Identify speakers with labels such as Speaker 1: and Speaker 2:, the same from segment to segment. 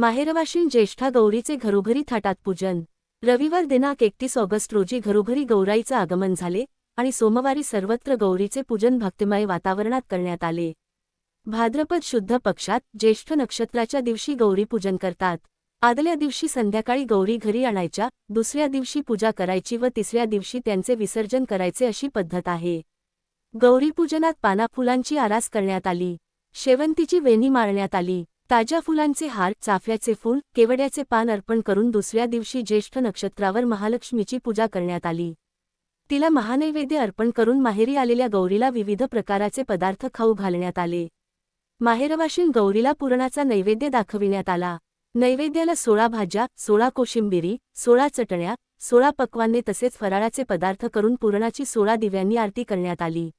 Speaker 1: माहेरवाशीन ज्येष्ठा गौरीचे घरोघरी थाटात पूजन. रविवार दिनांक एकतीस ऑगस्ट रोजी घरोघरी गौराईचं आगमन झाले आणि सोमवारी सर्वत्र गौरीचे पूजन भक्तिमय वातावरणात करण्यात आले. भाद्रपद शुद्ध पक्षात ज्येष्ठ नक्षत्राच्या दिवशी गौरी पूजन करतात. आदल्या दिवशी संध्याकाळी गौरी घरी आणायच्या दुसऱ्या दिवशी पूजा करायची व तिसऱ्या दिवशी त्यांचे विसर्जन करायचे अशी पद्धत आहे. गौरीपूजनात पानाफुलांची आरास करण्यात आली. शेवंतीची वेणी माळण्यात आली. ताज्या फुलांचे हार चाफ्याचे फूल केवड्याचे पान अर्पण करून दुसऱ्या दिवशी ज्येष्ठ नक्षत्रावर महालक्ष्मीची पूजा करण्यात आली. तिला महानैवेद्य अर्पण करून माहेरी आलेल्या गौरीला विविध प्रकाराचे पदार्थ खाऊ घालण्यात आले. माहेरवाशीन गौरीला पुरणाचा नैवेद्य दाखविण्यात आला. नैवेद्याला सोळा भाज्या सोळा कोशिंबिरी सोळा चटण्या सोळा पक्वान्ने तसेच फराळाचे पदार्थ करून पुरणाची सोळा दिव्यांनी आरती करण्यात आली.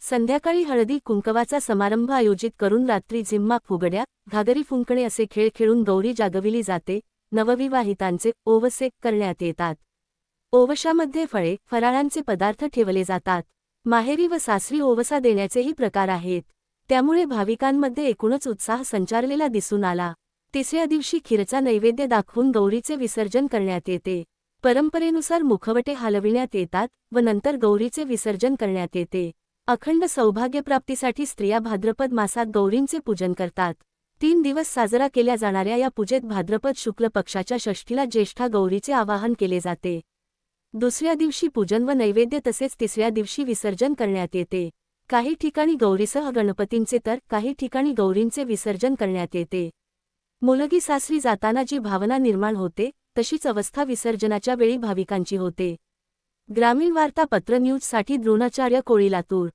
Speaker 1: संध्याकाळी हळदी कुंकवाचा समारंभ आयोजित करून रात्री झिम्मा फुगड्या घागरी फुंकणे असे खेळ खेळून गौरी जागविली जाते नवविवाहितांचे ओवसे करण्यात येतात. ओवशामध्ये फळे फराळांचे पदार्थ ठेवले जातात. माहेरी व सासरी ओवसा देण्याचेही प्रकार आहेत. त्यामुळे भाविकांमध्ये एकूणच उत्साह संचारलेला दिसून आला. तिसऱ्या दिवशी खीरचा नैवेद्य दाखवून गौरीचे विसर्जन करण्यात येते. परंपरेनुसार मुखवटे हलविण्यात येतात व नंतर गौरीचे विसर्जन करण्यात येते. अखंड सौभाग्यप्राप्तीसाठी स्त्रिया भाद्रपद मासात गौरींचे पूजन करतात. तीन दिवस साजरा केल्या जाणाऱ्या या पूजेत भाद्रपद शुक्ल पक्षाच्या षष्ठीला ज्येष्ठा गौरीचे आवाहन केले जाते. दुसऱ्या दिवशी पूजन व नैवेद्य तसेच तिसऱ्या दिवशी विसर्जन करण्यात येते. काही ठिकाणी गौरीसह गणपतींचे तर काही ठिकाणी गौरींचे विसर्जन करण्यात येते. मुलगी सासरी जाताना जी भावना निर्माण होते तशीच अवस्था विसर्जनाच्या वेळी भाविकांची होते. ग्रामीण वार्ता पत्र न्यूजसाठी द्रोणाचार्य कोळी लातूर